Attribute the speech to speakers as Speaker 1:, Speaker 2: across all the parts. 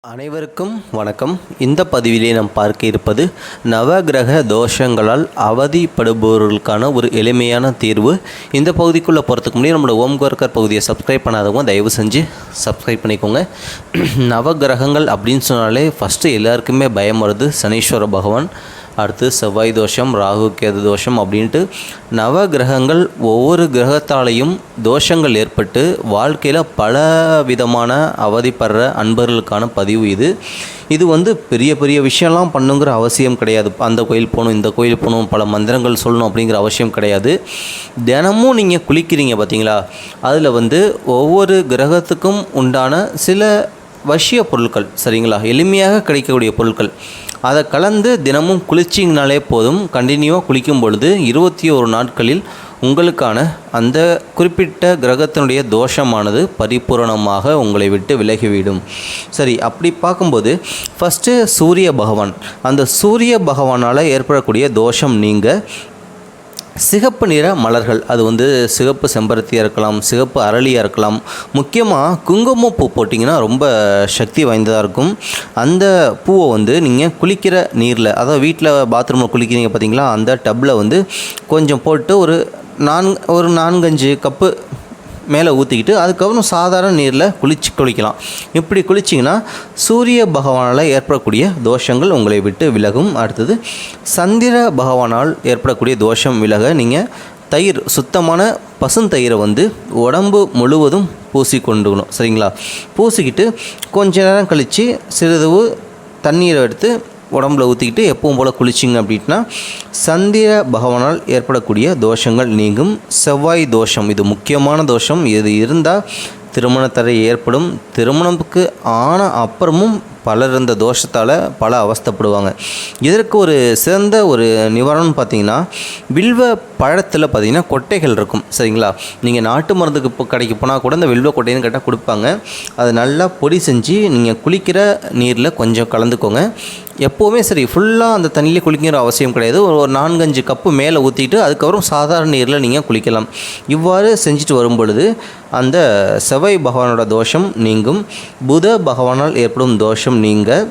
Speaker 1: அனைவருக்கும் வணக்கம். இந்த பதிவிலே நாம் பார்க்க இருப்பது நவகிரக தோஷங்களால் அவதிப்படுபவர்களுக்கான ஒரு எளிமையான தீர்வு. இந்த பகுதிக்குள்ளே போகிறதுக்கு முன்னாடி நம்மளோட ஓம்கோர்கர் பகுதியை சப்ஸ்கிரைப் பண்ணாதவங்க தயவு செஞ்சு சப்ஸ்கிரைப் பண்ணிக்கோங்க. நவகிரகங்கள் அப்படின்னு சொன்னாலே ஃபஸ்ட்டு எல்லாருக்குமே பயம் வருது சனீஸ்வர பகவான் அடுத்து செவ்வாய் தோஷம் ராகு கேது தோஷம் அப்படின்ட்டு நவ கிரகங்கள் ஒவ்வொரு கிரகத்தாலையும் தோஷங்கள் ஏற்பட்டு வாழ்க்கையில் பல விதமான அவதிப்படுற அன்பர்களுக்கான பதிவு இது. இது வந்து பெரிய பெரிய விஷயம்லாம் பண்ணுங்கிற அவசியம் கிடையாது. அந்த கோயில் போகணும் இந்த கோயில் போகணும் பல மந்திரங்கள் சொல்லணும் அப்படிங்கிற அவசியம் கிடையாது. தினமும் நீங்கள் குளிக்கிறீங்க பார்த்தீங்களா அதில் வந்து ஒவ்வொரு கிரகத்துக்கும் உண்டான சில வசிய பொருட்கள் சரிங்களா? எளிமையாக கிடைக்கக்கூடிய பொருட்கள். அதை கலந்து தினமும் குளிச்சிங்கனாலே போதும். கண்டினியூவாக குளிக்கும் பொழுது இருபத்தி ஒரு நாட்களில் உங்களுக்கான அந்த குறிப்பிட்ட கிரகத்தினுடைய தோஷமானது பரிபூரணமாக உங்களை விட்டு விலகிவிடும். சரி அப்படி பார்க்கும்போது ஃபஸ்ட்டு சூரிய பகவான். அந்த சூரிய பகவானால் ஏற்படக்கூடிய தோஷம் நீங்கள் சிகப்பு நிற மலர்கள் அது வந்து சிகப்பு செம்பருத்தியாக இருக்கலாம் சிகப்பு அரளியாக இருக்கலாம். முக்கியமாக குங்குமப்பூ போட்டிங்கன்னா ரொம்ப சக்தி வாய்ந்ததாக இருக்கும். அந்த பூவை வந்து நீங்கள் குளிக்கிற நீரில் அதாவது வீட்டில் பாத்ரூமில் குளிக்கிறீங்க பார்த்தீங்களா அந்த டப்பில் வந்து கொஞ்சம் போட்டு ஒரு நான்கு ஒரு நான்கஞ்சு கப்பு மேலே ஊற்றிக்கிட்டு அதுக்கப்புறம் சாதாரண நீரில் குளிச்சு குளிக்கலாம். இப்படி குளிச்சிங்கன்னா சூரிய பகவானால் ஏற்படக்கூடிய தோஷங்கள் உங்களை விட்டு விலகும். அடுத்தது சந்திர பகவானால் ஏற்படக்கூடிய தோஷம் விலக நீங்கள் தயிர் சுத்தமான பசுந்தயிரை வந்து உடம்பு முழுவதும் பூசி கொண்டுக்கணும் சரிங்களா? பூசிக்கிட்டு கொஞ்ச நேரம் கழித்து சிறிதவு தண்ணீரை எடுத்து உடம்புல ஊற்றிக்கிட்டு எப்பவும் போல் குளிச்சிங்க அப்படின்னா சந்திர பகவானால் ஏற்படக்கூடிய தோஷங்கள் நீங்கும். செவ்வாய் தோஷம் இது முக்கியமான தோஷம். இது இருந்தால் திருமணத்தடை ஏற்படும். திருமணத்துக்கு ஆன அப்புறமும் பலர் இந்த தோஷத்தால் பல அவஸ்தப்படுவாங்க. இதற்கு ஒரு சிறந்த ஒரு நிவாரணம் பார்த்தீங்கன்னா வில்வ பழத்தில் பார்த்தீங்கன்னா கொட்டைகள் இருக்கும். சரிங்களா? நீங்கள் நாட்டு மருந்துக்கு இப்போ கடைக்கு போனால் கூட இந்த வில்வ கொட்டைன்னு கேட்டால் கொடுப்பாங்க. அதை நல்லா பொடி செஞ்சு நீங்கள் குளிக்கிற நீரில் கொஞ்சம் கலந்துக்கோங்க. எப்போவுமே சரி ஃபுல்லாக அந்த தண்ணியில் குளிக்கிற அவசியம் கிடையாது. ஒரு ஒரு நான்கஞ்சு கப்பு மேலே ஊற்றிட்டு அதுக்கப்புறம் சாதாரண நீரில் நீங்கள் குளிக்கலாம். இவ்வாறு செஞ்சுட்டு வரும் பொழுது அந்த செவ்வாய் பகவானோட தோஷம் நீங்கும். புத பகவானால் ஏற்படும் தோஷம் நீங்க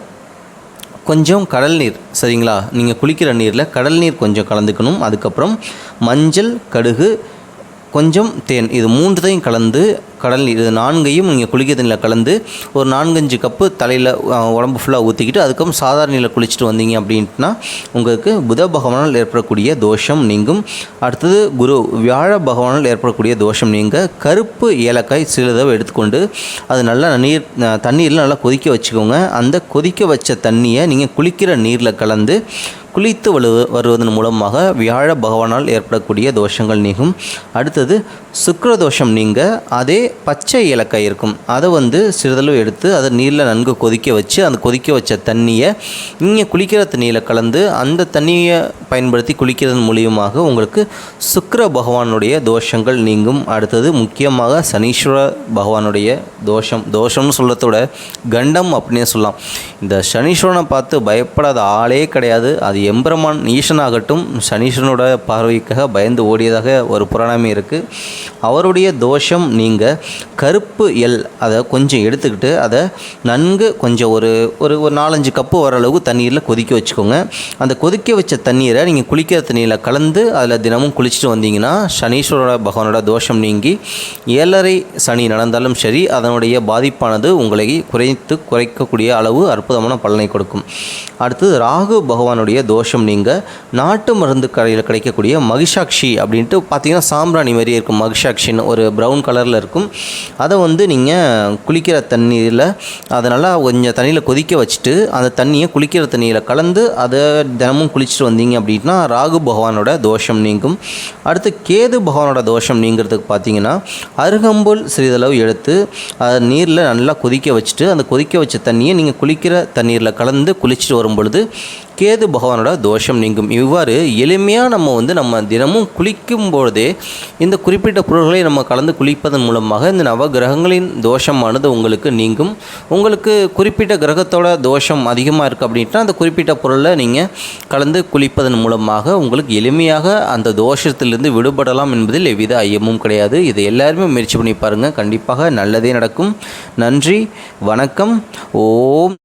Speaker 1: கொஞ்சம் கடல் நீர் சரிங்களா? நீங்கள் குளிக்கிற நீரில் கடல் நீர் கொஞ்சம் கலந்துக்கணும். அதுக்கப்புறம் மஞ்சள் கடுகு கொஞ்சம் தேன். இது மூன்றையும் கலந்து கடல் நீர் இது நான்கையும் நீங்கள் குளிக்கிற தண்ணியில் கலந்து ஒரு நான்கஞ்சு கப்பு தலையில் உடம்பு ஃபுல்லாக ஊற்றிக்கிட்டு அதுக்கப்புறம் சாதாரண நீரில் குளிச்சுட்டு வந்தீங்க அப்படின்ட்டுனா உங்களுக்கு புத பகவானால் ஏற்படக்கூடிய தோஷம் நீங்கும். அடுத்தது குரு வியாழ பகவானால் ஏற்படக்கூடிய தோஷம் நீங்க கருப்பு ஏலக்காய் சிறிதளவு எடுத்துக்கொண்டு அது நல்லா நீர் தண்ணீரில் நல்லா கொதிக்க வச்சுக்கோங்க. அந்த கொதிக்க வச்ச தண்ணியை நீங்கள் குளிக்கிற நீரில் கலந்து குளித்து வலு வருவதன் மூலமாக வியாழ பகவானால் ஏற்படக்கூடிய தோஷங்கள் நீங்கும். அடுத்தது சுக்கிர தோஷம் நீங்க அதே பச்சை ஏலக்காய் இருக்கும். அதை வந்து சிறிதளவு எடுத்து அதை நீரில் நன்கு கொதிக்க வச்சு அந்த கொதிக்க வச்ச தண்ணியை நீங்கள் குளிக்கிற தண்ணியில் கலந்து அந்த தண்ணியை பயன்படுத்தி குளிக்கிறதன் மூலியமாக உங்களுக்கு சுக்கர பகவானுடைய தோஷங்கள் நீங்கும். அடுத்தது முக்கியமாக சனீஸ்வர பகவானுடைய தோஷம். தோஷம்னு சொல்கிறத விட கண்டம் அப்படின்னே சொல்லலாம். இந்த சனீஸ்வரனை பார்த்து பயப்படாத ஆளே கிடையாது. அது எம்பெருமான் ஈசனாகட்டும் சனீஸ்வரனோட பார்வைக்காக பயந்து ஓடியதாக ஒரு புராணமே இருக்குது அவருடைய தோஷம் நீங்கள் கருப்பு எல் அதை கொஞ்சம் எடுத்துக்கிட்டு அதை நன்கு கொஞ்சம் ஒரு ஒரு ஒரு நாலஞ்சு கப்பு வர அளவுக்கு தண்ணீரில் கொதிக்க வச்சுக்கோங்க. அந்த கொதிக்க வச்ச தண்ணீரை நீங்கள் குளிக்கிற தண்ணியில் கலந்து அதில் தினமும் குளிச்சுட்டு வந்தீங்கன்னா சனீஸ்வரோட பகவானோட தோஷம் நீங்கி ஏழரை சனி நடந்தாலும் சரி அதனுடைய பாதிப்பானது உங்களை குறைத்து குறைக்கக்கூடிய அளவு அற்புதமான பலனை கொடுக்கும். அடுத்தது ராகு பகவானுடைய தோஷம் நீங்கள் நாட்டு மருந்து கடையில் கிடைக்கக்கூடிய மகிஷாக்ஷி அப்படின்ட்டு பார்த்தீங்கன்னா சாம்பிராணி மாதிரி இருக்கும். மகிஷாக்ஷின்னு ஒரு ப்ரௌன் கலரில் இருக்கும். அதை வந்து நீங்கள் குளிக்கிற தண்ணியில் அதை நல்லா கொஞ்சம் தண்ணியில் கொதிக்க வச்சுட்டு அந்த தண்ணியை குளிக்கிற தண்ணியில் கலந்து அதை தினமும் குளிச்சுட்டு வந்தீங்க அப்படின்னா ராகு பகவானோட தோஷம் நீங்கும். அடுத்து கேது பகவானோட தோஷம் நீங்கிறதுக்கு பார்த்தீங்கன்னா அருகம்புல் சிறிதளவு எடுத்து அதை நீரில் நல்லா கொதிக்க வச்சுட்டு அந்த கொதிக்க வச்ச தண்ணியை நீங்கள் குளிக்கிற தண்ணீரில் கலந்து குளிச்சுட்டு வரும் பொழுது கேது பகவானோட தோஷம் நீங்கும். இவ்வாறு எளிமையாக நம்ம வந்து நம்ம தினமும் குளிக்கும் பொழுதே இந்த குறிப்பிட்ட பொருள்களை நம்ம கலந்து குளிப்பதன் மூலமாக இந்த நவ கிரகங்களின் தோஷமானது உங்களுக்கு நீங்கும். உங்களுக்கு குறிப்பிட்ட கிரகத்தோட தோஷம் அதிகமாக இருக்குது அப்படின்ட்டு அந்த குறிப்பிட்ட பொருளை நீங்கள் கலந்து குளிப்பதன் மூலமாக உங்களுக்கு எளிமையாக அந்த தோஷத்திலிருந்து விடுபடலாம் என்பதில் எவ்வித ஐயமும் கிடையாது. இதை எல்லாருமே முயற்சி பண்ணி பாருங்கள் கண்டிப்பாக நல்லதே நடக்கும். நன்றி. வணக்கம். ஓம்.